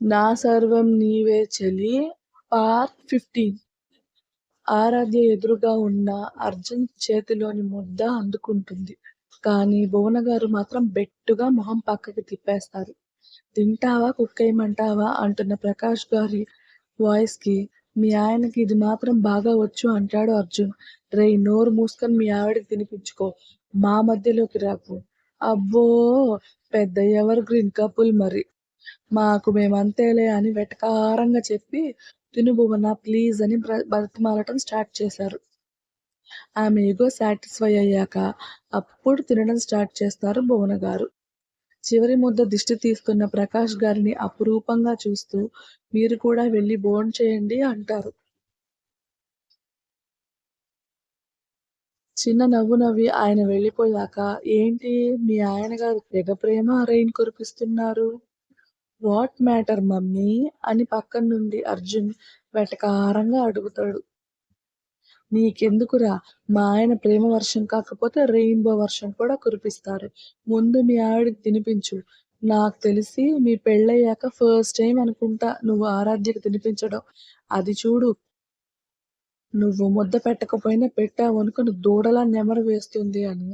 నా సర్వం నీవే చెలి. పార్ ఫిఫ్టీన్ ఆరాధ్య ఎదురుగా ఉన్న అర్జున్ చేతిలోని ముద్ద అందుకుంటుంది. కానీ భువనగారు మాత్రం బెట్టుగా మొహం పక్కకి తిప్పేస్తారు. తింటావా కుక్కేయమంటావా? అంటున్న ప్రకాష్ గారి వాయిస్కి మీ ఆయనకి ఇది మాత్రం బాగా వచ్చు అంటాడు అర్జున్. రేయ్ నోరు మూసుకొని మీ ఆవిడకి తినిపించుకో. మా మధ్యలోకి రాకు. అబ్బో పెద్ద ఎవర్ గ్రీన్ కపుల్ మరి. మాకు మేమంతేలే అని వెటకారంగా చెప్పి తినుభువన ప్లీజ్ అని బ్ర- బతిమాలటం స్టార్ట్ చేశారు. ఆమె ఎగో సాటిస్ఫై అయ్యాక అప్పుడు తినడం స్టార్ట్ చేస్తారు భువన గారు. చివరి ముద్ద దిష్టి తీసుకున్న ప్రకాష్ గారిని అపురూపంగా చూస్తూ మీరు కూడా వెళ్ళి బోన్ చేయండి అంటారు. చిన్న నవ్వు నవ్వి ఆయన వెళ్ళిపోయాక ఏంటి మీ ఆయన గారు తెగ ప్రేమ రెయిన్ కురిపిస్తున్నారు? వాట్ మ్యాటర్ మమ్మీ అని పక్కన నుండి అర్జున్ వెటకారంగా అడుగుతాడు. నీకెందుకురా? మా ఆయన ప్రేమ వర్షం కాకపోతే రెయిన్బో వర్షం కూడా కురిపిస్తారు. ముందు మీ ఆవిడకి తినిపించు. నాకు తెలిసి మీ పెళ్ళయ్యాక ఫస్ట్ టైం అనుకుంటా నువ్వు ఆరాధ్యకు తినిపించడం. అది చూడు. నువ్వు ముద్ద పెట్టకపోయినా పెట్టావు అనుకుని దూడలా నెమరు వేస్తుంది అని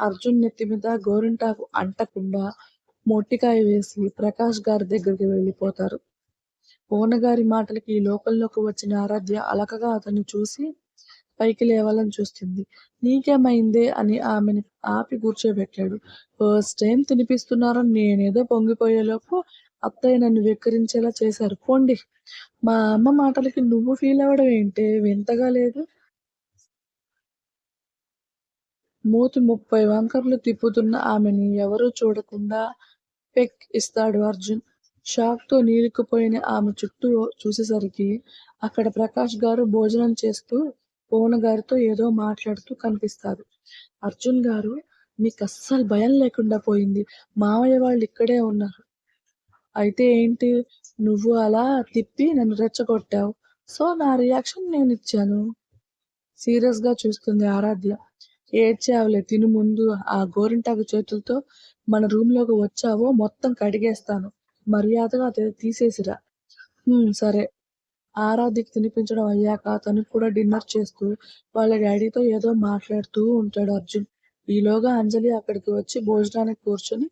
అర్జున్ నెత్తి మీద గోరింటాకు అంటకుండా మొట్టికాయ వేసి ప్రకాష్ గారి దగ్గరికి వెళ్ళిపోతారు. ఓనగారి మాటలకి ఈ లోకంలోకి వచ్చిన ఆరాధ్య అలకగా అతన్ని చూసి పైకి లేవాలని చూస్తుంది. నీకేమైందే అని ఆమెని ఆపి కూర్చోబెట్టాడు. ఫస్ట్ టైం తినిపిస్తున్నారని నేనేదో పొంగిపోయేలోపు అత్తయ్య నన్ను వెక్కిరించేలా చేశారు. పోండి. మా అమ్మ మాటలకి నువ్వు ఫీల్ అవ్వడం ఏంటే? వింతగా లేదు. మూతి ముప్పై వంకర్లు తిప్పుతున్న ఆమెని ఎవరూ చూడకుండా పెక్ ఇస్తాడు అర్జున్. షాక్తో నీలిక్కుపోయిన ఆమె చుట్టూ చూసేసరికి అక్కడ ప్రకాష్ గారు భోజనం చేస్తూ పవన్ గారితో ఏదో మాట్లాడుతూ కనిపిస్తారు. అర్జున్ గారు మీకు అస్సలు భయం లేకుండా పోయింది. మావయ్య వాళ్ళు ఇక్కడే ఉన్నారు. అయితే ఏంటి? నువ్వు అలా తిప్పి నన్ను రెచ్చగొట్టావు. సో నా రియాక్షన్ నేను ఇచ్చాను. సీరియస్గా చూస్తుంది ఆరాధ్య. ఏడ్చావులే తిను ముందు ఆ గోరింటాకు చేతులతో మన రూమ్లోకి వచ్చావో మొత్తం కడిగేస్తాను. మర్యాదగా అది తీసేసిరా. సరే. ఆరాధ్యకి తినిపించడం అయ్యాక తను కూడా డిన్నర్ చేస్తూ వాళ్ళ డాడీతో ఏదో మాట్లాడుతూ ఉంటాడు అర్జున్. ఈలోగా అంజలి అక్కడికి వచ్చి భోజనానికి కూర్చొని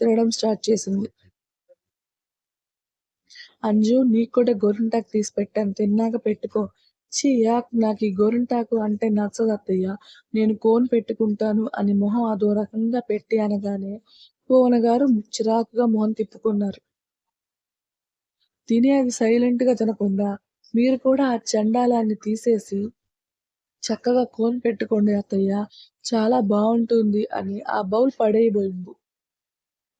తినడం స్టార్ట్ చేసింది. అంజు నీకు కూడా గోరింటాకు తీసి పెట్టాను. తిన్నాక పెట్టుకో. చియాక్ యాక్ నాకు ఈ గోరింటాకు అంటే నచ్చదు అత్తయ్య. నేను కోన్ పెట్టుకుంటాను అని మొహం అదో రకంగా పెట్టి అనగానే పోవన గారు చిరాకుగా మొహం తిప్పుకున్నారు. తినే అది సైలెంట్గా తినకుండా మీరు కూడా ఆ చండాలాన్ని తీసేసి చక్కగా కోన్ పెట్టుకోండి అత్తయ్య. చాలా బాగుంటుంది అని ఆ బౌల్ పడేయబోయింది.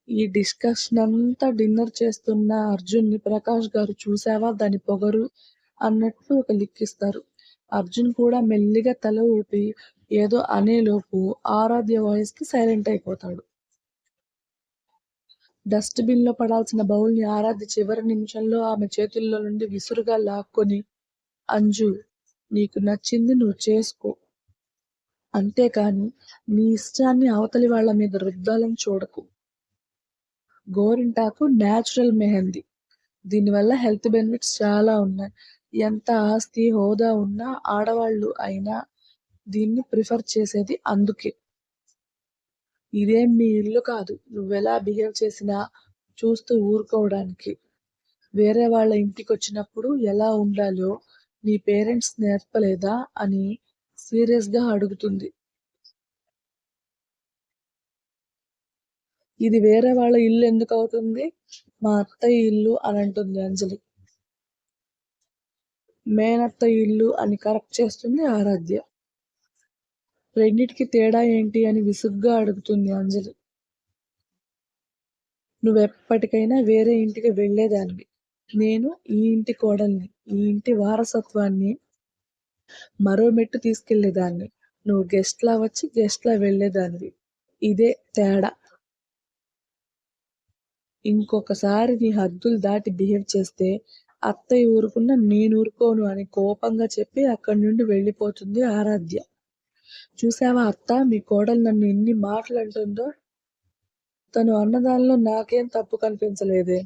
ఈ డిస్కషన్ అంతా డిన్నర్ చేస్తున్న అర్జున్ని ప్రకాష్ గారు చూసావా? దాని పొగరు అన్నట్టు ఒక లిక్కిస్తారు అర్జున్ కూడా మెల్లిగా తల ఊపి ఏదో అనేలోపు ఆరాధ్య వాయిస్కి సైలెంట్ అయిపోతాడు. డస్ట్ బిన్లో పడాల్సిన బౌల్ని ఆరాధ్య చివరి నిమిషంలో ఆమె చేతుల్లో నుండి విసురుగా లాక్కొని అంజు నీకు నచ్చింది నువ్వు చేసుకో. అంతేకాని నీ ఇష్టాన్ని అవతలి వాళ్ళ మీద రుద్దాలని చూడకు. గోరింటాకు న్యాచురల్ మెహందీ. దీనివల్ల హెల్త్ బెనిఫిట్స్ చాలా ఉన్నాయి. ఎంత ఆస్తి హోదా ఉన్నా ఆడవాళ్ళు అయినా దీన్ని ప్రిఫర్ చేసేది అందుకే. ఇదేం మీ ఇల్లు కాదు నువ్వెలా బిహేవ్ చేసినా చూస్తూ ఊరుకోవడానికి. వేరే వాళ్ళ ఇంటికి వచ్చినప్పుడు ఎలా ఉండాలో నీ పేరెంట్స్ నేర్పలేదా అని సీరియస్గా అడుగుతుంది. ఇది వేరే వాళ్ళ ఇల్లు ఎందుకు అవుతుంది మా అత్తయ్య ఇల్లు అని అంటుంది అంజలి. మేనత్త ఇల్లు అని కరెక్ట్ చేస్తుంది ఆరాధ్య. రెండిటికి తేడా ఏంటి అని విసుగ్గా అడుగుతుంది అంజలి. నువ్వెప్పటికైనా వేరే ఇంటికి వెళ్ళేదానివి. నేను ఈ ఇంటి కోడల్ని ఈ ఇంటి వారసత్వాన్ని మరో మెట్టు తీసుకెళ్ళేదాన్ని నువ్వు గెస్ట్లా వచ్చి గెస్ట్లా వెళ్ళేదాన్ని వెళ్ళేదానివి. ఇదే తేడా. ఇంకొకసారి నీ హద్దులు దాటి బిహేవ్ చేస్తే అత్తయ్య ఊరుకున్న నేను ఊరుకోను అని కోపంగా చెప్పి అక్కడి నుండి వెళ్ళిపోతుంది ఆరాధ్య చూసావా అత్త మీ కోడలు నన్ను ఎన్ని మాటలు అంటుందో తను అన్నదానిలో నాకేం తప్పు కనిపించలేదే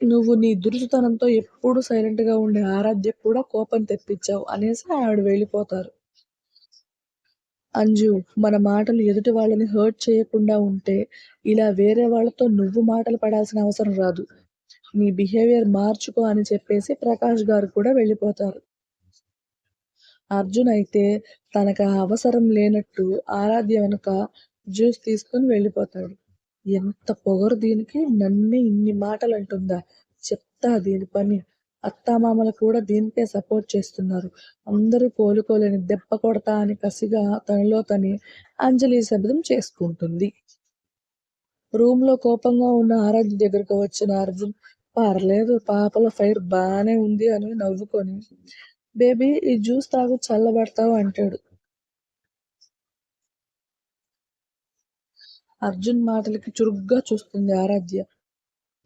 నువ్వు నీ దురుసుతనంతో సైలెంట్ సైలెంట్‌గా ఉండే ఆరాధ్యకు కూడా కోపం తెప్పించావు అనేసి ఆవిడ వెళ్ళిపోతారు. అంజు మన మాటలు ఎదుటి వాళ్ళని హర్ట్ చేయకుండా ఉంటే ఇలా వేరే వాళ్ళతో నువ్వు మాటలు పడాల్సిన అవసరం రాదు. నీ బిహేవియర్ మార్చుకో అని చెప్పేసి ప్రకాష్ గారు కూడా వెళ్ళిపోతారు. అర్జున్ అయితే తనకు అవసరం లేనట్టు ఆరాధ్య వెనుక జ్యూస్ తీసుకొని వెళ్ళిపోతాడు. ఎంత పొగరు దీనికి నన్నే ఇన్ని మాటలు అంటుందా చెప్తా దీని పని. అత్తామామలు కూడా దీనికే సపోర్ట్ చేస్తున్నారు. అందరూ కోలుకోలేని దెబ్బ కొడతా అని కసిగా తనలో తని అంజలి శబ్దం చేసుకుంటుంది. రూమ్లో కోపంగా ఉన్న ఆరాధ్య దగ్గరకు వచ్చిన అర్జున్ పర్లేదు పాపలో ఫైర్ బానే ఉంది అని నవ్వుకొని బేబీ ఈ జ్యూస్ తాగు చల్లబడతావు అంటాడు. అర్జున్ మాటలకి చురుగ్గా చూస్తుంది ఆరాధ్య.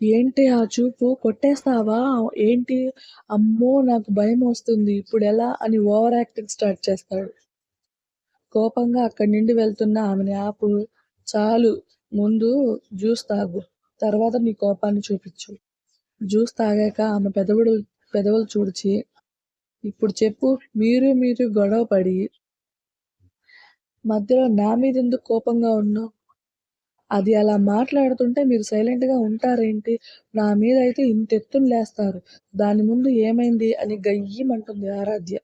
ఏంటి ఆ చూపు కొట్టేస్తావా ఏంటి? అమ్మో! నాకు భయం వస్తుంది ఇప్పుడు ఎలా అని ఓవర్ యాక్టింగ్ స్టార్ట్ చేస్తాడు. కోపంగా అక్కడి నుండి వెళ్తున్న ఆమెని ఆపు. చాలు ముందు జ్యూస్ తాగు. తర్వాత నీ కోపాన్ని చూపించు. జ్యూస్ తాగాక ఆమె పెదవుడు పెదవులు చూడ్చి ఇప్పుడు చెప్పు మీరు మీరు గొడవ పడి మధ్యలో నా మీద ఎందుకు కోపంగా ఉన్నావు? అది అలా మాట్లాడుతుంటే మీరు సైలెంట్‌గా ఉంటారేంటి? నా మీద అయితే ఇంత ఇంతెత్తున లేస్తారు. దాని ముందు ఏమైంది? అని గయ్యమంటుంది ఆరాధ్య.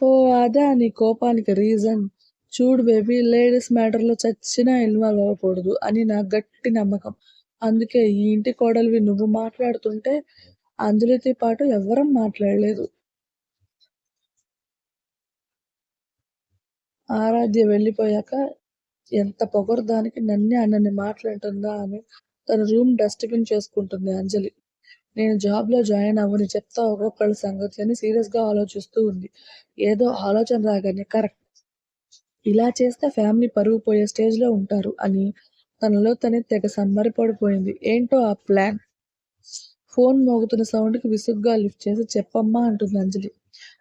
ఓ అదే నీ కోపానికి రీజన్? చూడు బేబీ లేడీస్ మ్యాటర్‌లో చచ్చినా ఇన్వాల్వ్ అవ్వకూడదు అని నా గట్టి నమ్మకం. అందుకే ఈ ఇంటి కోడలివి నువ్వు మాట్లాడుతుంటే అంజలితో పాటు ఎవ్వరం మాట్లాడలేదు. ఆరాధ్య వెళ్ళిపోయాక ఎంత పొగరు దానికి నన్నే అన్నని మాట్లాడుతుందా అని తన రూమ్ డస్ట్‌బిన్ చేసుకుంటుంది అంజలి. నేను జాబ్‌లో జాయిన్ అవ్వని చెప్తా ఒక్కొక్కళ్ళ సంగతి అని సీరియస్‌గా ఆలోచిస్తూ ఉంది. ఏదో ఆలోచన రాగానే కరెక్ట్. ఇలా చేస్తే ఫ్యామిలీ పరుగు పోయే స్టేజ్‌లో ఉంటారు అని తనలో తనే తెగ సంబరపడిపోయింది. ఏంటో ఆ ప్లాన్. ఫోన్ మోగుతున్న సౌండ్‌కి విసుగ్గా లిఫ్ట్ చేసి చెప్పమ్మా అంటుంది అంజలి.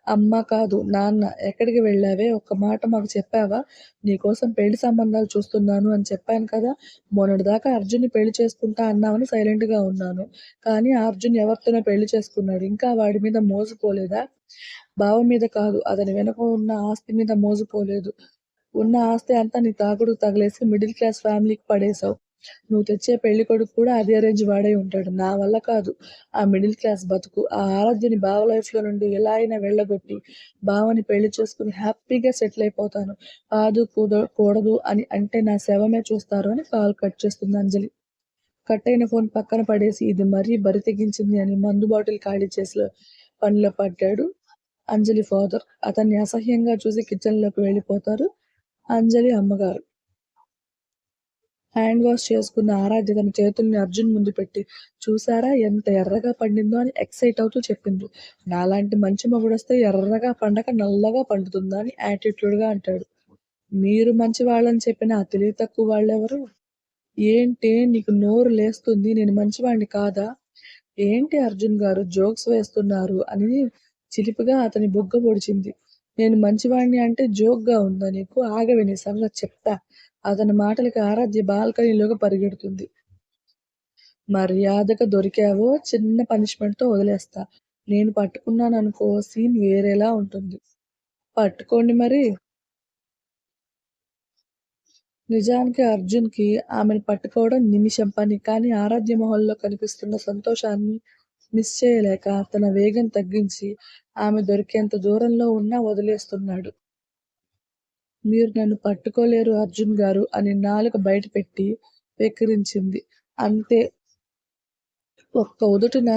అమ్మ కాదు నాన్న ఎక్కడికి వెళ్ళావే? ఒక్క మాట మాకు చెప్పావా? నీకోసం పెళ్ళి సంబంధాలు చూస్తున్నాను అని చెప్పాను కదా! మొన్నటిదాకా అర్జున్‌ని పెళ్ళి చేసుకుంటా అన్నావని సైలెంట్‌గా ఉన్నాను. కానీ అర్జున్ ఎవరితోనో పెళ్ళి చేసుకున్నాడు. ఇంకా వాడి మీద మోసుకోలేదా బావ మీద కాదు అతని వెనుక ఉన్న ఆస్తి మీద మోసుకోలేదు ఉన్న ఆస్తి అంతా నీ తాకుడు తగిలేసి మిడిల్ క్లాస్ ఫ్యామిలీకి పడేశావు. నువ్వు తెచ్చే పెళ్ళి కొడుకు కూడా అదే రేంజ్ వాడై ఉంటాడు. నా వల్ల కాదు ఆ మిడిల్ క్లాస్ బతుకు. ఆ ఆరాధ్యని బావ లైఫ్‌లో నుండి ఎలా అయినా వెళ్ళగొట్టి బావని పెళ్ళి చేసుకొని హ్యాపీగా సెటిల్ అయిపోతాను. కాదు కూద కూడదు అని అంటే నా శవమే చూస్తారు అని కాల్ కట్ చేస్తుంది అంజలి. కట్ అయిన ఫోన్ పక్కన పడేసి ఇది మరీ బరి తెగించింది అని మందు బాటిల్ ఖాళీ చేసి పనిలో పడ్డాడు అంజలి ఫాదర్. అతన్ని అసహ్యంగా చూసి కిచెన్‌లోకి వెళ్ళిపోతారు అంజలి అమ్మగారు. హ్యాండ్ వాష్ చేసుకున్న ఆరాధ్య తన చేతుల్ని అర్జున్ ముందు పెట్టి చూసారా ఎంత ఎర్రగా పండిందో అని ఎక్సైట్ అవుతూ చెప్పింది. నాలాంటి మంచి మొగుడొస్తే ఎర్రగా పండక నల్లగా పండుతుందా అని యాటిట్యూడ్‌గా అంటాడు. మీరు మంచి వాళ్ళని చెప్పిన ఆ తెలివి తక్కువ వాళ్ళెవరు? ఏంటే నీకు నోరు లేస్తుంది నేను మంచివాణ్ణి కాదా? ఏంటి అర్జున్ గారు జోక్స్ వేస్తున్నారు అని చిలిపిగా అతని బుగ్గ పొడిచింది. నేను మంచివాణ్ణి అంటే జోక్‌గా ఉందా నీకు? ఆగవే నీ సంగతి చెప్తా. అతని మాటలకి ఆరాధ్య బాల్కనీలోకి పరిగెడుతుంది. మర్యాదగా దొరికావో చిన్న పనిష్మెంట్‌తో వదిలేస్తా. నేను పట్టుకున్నాననుకో సీన్ వేరేలా ఉంటుంది. పట్టుకోండి మరి. నిజానికి అర్జున్‌కి ఆమెను పట్టుకోవడం నిమిషం పని. కానీ ఆరాధ్య మొహంలో కనిపిస్తున్న సంతోషాన్ని మిస్ చేయలేక తన వేగం తగ్గించి ఆమె దొరికేంత దూరంలో ఉన్నా వదిలేస్తున్నాడు. మీరు నన్ను పట్టుకోలేరు అర్జున్ గారు అని నాలుక బయటపెట్టి వెక్కిరించింది. అంతే ఒక్క ఉదుటున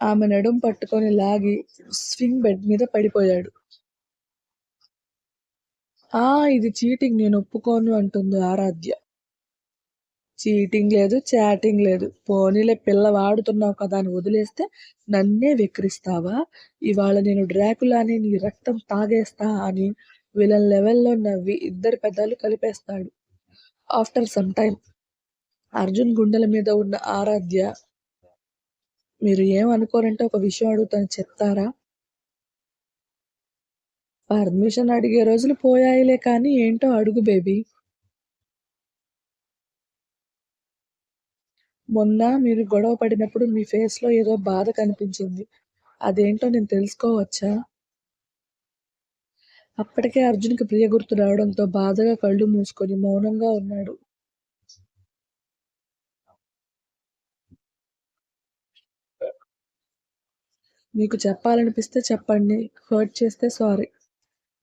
ఆమె నడుం పట్టుకొని లాగి స్వింగ్ బెడ్ మీద పడిపోయాడు. ఆ! ఇది చీటింగ్ నేను ఒప్పుకోను అంటుంది ఆరాధ్య. చీటింగ్ లేదు, చాటింగ్ లేదు. పోనీలే పిల్ల వాడుతున్నావు కదా అని వదిలేస్తే నన్నే వెక్కిరిస్తావా? ఇవాళ నేను డ్రాకులాని నీ రక్తం తాగేస్తా అని విలన్ లెవెల్‌లో నవ్వి ఇద్దరు పెద్దలు కలిపేస్తాడు. ఆఫ్టర్ సమ్ టైం అర్జున్ గుండెల మీద ఉన్న ఆరాధ్య మీరు ఏం అనుకోరంటే ఒక విషయం అడుగుతాను చెప్తారా? పర్మిషన్ అడిగే రోజులు పోయాయిలే కానీ ఏంటో అడుగు బేబీ. మొన్న మీరు గొడవ పడినప్పుడు మీ ఫేస్‌లో ఏదో బాధ కనిపించింది. అదేంటో నేను తెలుసుకోవచ్చా? అప్పటికే అర్జున్‌కి ప్రియ గుర్తు రావడంతో బాధగా కళ్ళు మూసుకొని మౌనంగా ఉన్నాడు. మీకు చెప్పాలనిపిస్తే చెప్పండి. హర్ట్ చేస్తే సారీ.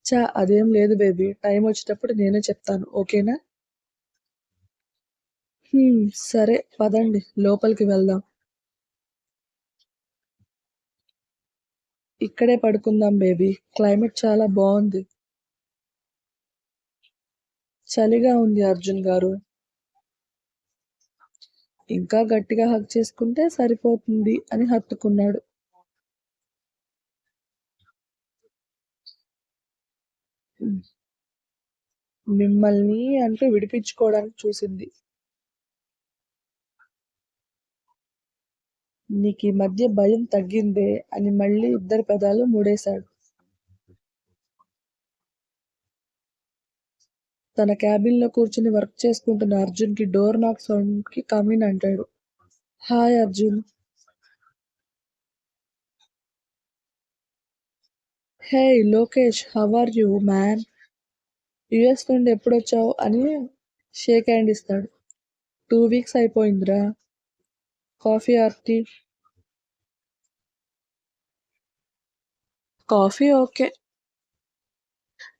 చా అదేం లేదు బేబీ. టైం వచ్చేటప్పుడు నేనే చెప్తాను. ఓకేనా? సరే పదండి లోపలికి వెళ్దాం. ఇక్కడే పడుకుందాం బేబీ. క్లైమేట్ చాలా బాగుంది చలిగా ఉంది అర్జున్ గారు. ఇంకా గట్టిగా హక్ చేసుకుంటే సరిపోతుంది అని హత్తుకున్నాడు. మిమ్మల్ని అంటూ విడిపించుకోవడానికి చూసింది. నీకు ఈ మధ్య భయం తగ్గిందే అని మళ్ళీ ఇద్దరి పెదాలు మూడేశాడు తన క్యాబిన్‌లో కూర్చుని వర్క్ చేసుకుంటున్న అర్జున్‌కి డోర్ నాక్ సౌండ్‌కి కమిన్ అంటాడు. Hi Arjun. Hey Lokesh how are you man? US నుండి ఎప్పుడొచ్చావు అని షేక్ హ్యాండ్ ఇస్తాడు. టూ వీక్స్ అయిపోయిందిరా. Coffee or tea? Coffee okay.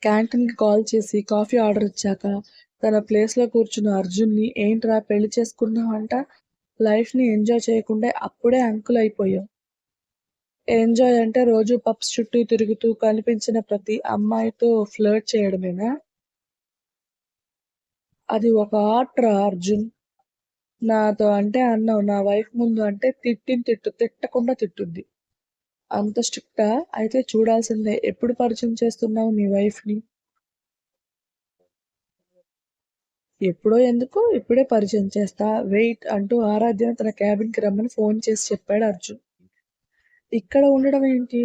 క్యాంటీన్‌కి call చేసి కాఫీ ఆర్డర్ ఇచ్చాక తన ప్లేస్‌లో కూర్చున్న అర్జున్‌ని ఏంట్రా పెళ్ళి చేసుకున్నావంట లైఫ్‌ని ఎంజాయ్ చేయకుండా అప్పుడే అంకుల్ అయిపోయావు. ఎంజాయ్ అంటే రోజు పబ్స్ చుట్టూ తిరుగుతూ కనిపించిన ప్రతి అమ్మాయితో ఫ్లర్ట్ చేయడమేనా? అది ఒక ఆర్ట్ రా అర్జున్. నాతో అంటే అన్నావు నా వైఫ్ ముందు అంటే తిట్టిన తిట్టు తిట్టకుండా తిట్టుద్ది. అంత స్ట్రిక్టా? అయితే చూడాల్సిందే. ఎప్పుడు పరిచయం చేస్తున్నావు నీ వైఫ్‌ని? ఎప్పుడో ఎందుకు? ఇప్పుడే పరిచయం చేస్తా. వెయిట్ అంటూ ఆరాధ్యను తన క్యాబిన్‌కి రమ్మని ఫోన్ చేసి చెప్పాడు అర్జున్. ఇక్కడ ఉండడం ఏంటి?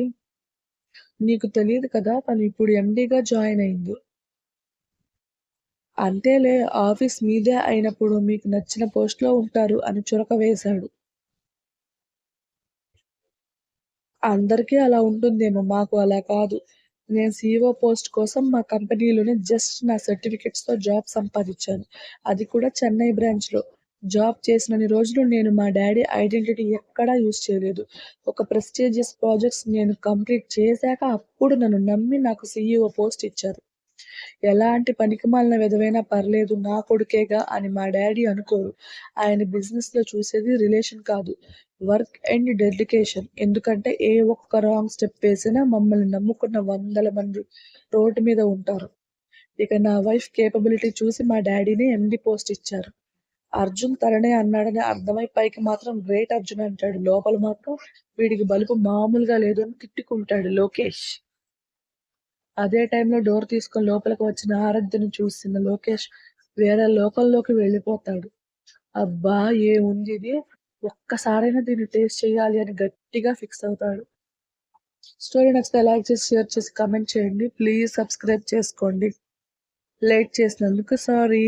నీకు తెలియదు కదా తను ఇప్పుడు ఎండీగా జాయిన్ అయింది. అంతేలే ఆఫీస్ మీదే అయినప్పుడు మీకు నచ్చిన పోస్ట్‌లో ఉంటారు అని చురక వేశాడు. అందరికీ అలా ఉంటుందేమో మాకు అలా కాదు. నేను సీఈఓ పోస్ట్ కోసం మా కంపెనీలోనే జస్ట్ నా సర్టిఫికెట్స్తో జాబ్ సంపాదించాను. అది కూడా చెన్నై బ్రాంచ్‌లో. జాబ్ చేసినన్ని రోజులు నేను మా డాడీ ఐడెంటిటీ ఎక్కడా యూజ్ చేయలేదు. ఒక ప్రెస్టీజియస్ ప్రాజెక్ట్స్ నేను కంప్లీట్ చేశాక అప్పుడు నన్ను నమ్మి నాకు సీఈఓ పోస్ట్ ఇచ్చారు. ఎలాంటి పనికిమాలిన విధమైనా పర్లేదు నా కొడుకేగా అని మా డాడీ అనుకోరు. ఆయన బిజినెస్‌లో చూసేది రిలేషన్ కాదు. Work and dedication. ఎందుకంటే ఏ ఒక్క రాంగ్ స్టెప్ వేసినా మమ్మల్ని నమ్ముకున్న వందల మంది రోడ్డు మీద ఉంటారు. ఇక నా వైఫ్ కేపబిలిటీ చూసి మా డాడీని ఎండి పోస్ట్ ఇచ్చారు. అర్జున్ తననే అన్నాడని అర్థమై పైకి మాత్రం గ్రేట్ అర్జున్ అంటాడు. లోపల మాత్రం వీడికి బలుపు మామూలుగా లేదు అని తిట్టుకుంటాడు లోకేష్. అదే టైంలో డోర్ తీసుకొని లోపలికి వచ్చిన ఆరాధ్యను చూసిన లోకేష్ వేరే లోకంలోకి వెళ్ళిపోతాడు. అబ్బా! ఏముందిది? ఒక్కసారైనా దీన్ని టేస్ట్ చేయాలి అని గట్టిగా ఫిక్స్ అవుతాడు. స్టోరీ నచ్చితే లైక్ చేసి, షేర్ చేసి, కమెంట్ చేయండి. ప్లీజ్ సబ్స్క్రైబ్ చేసుకోండి. లేట్ చేసినందుకు సారీ.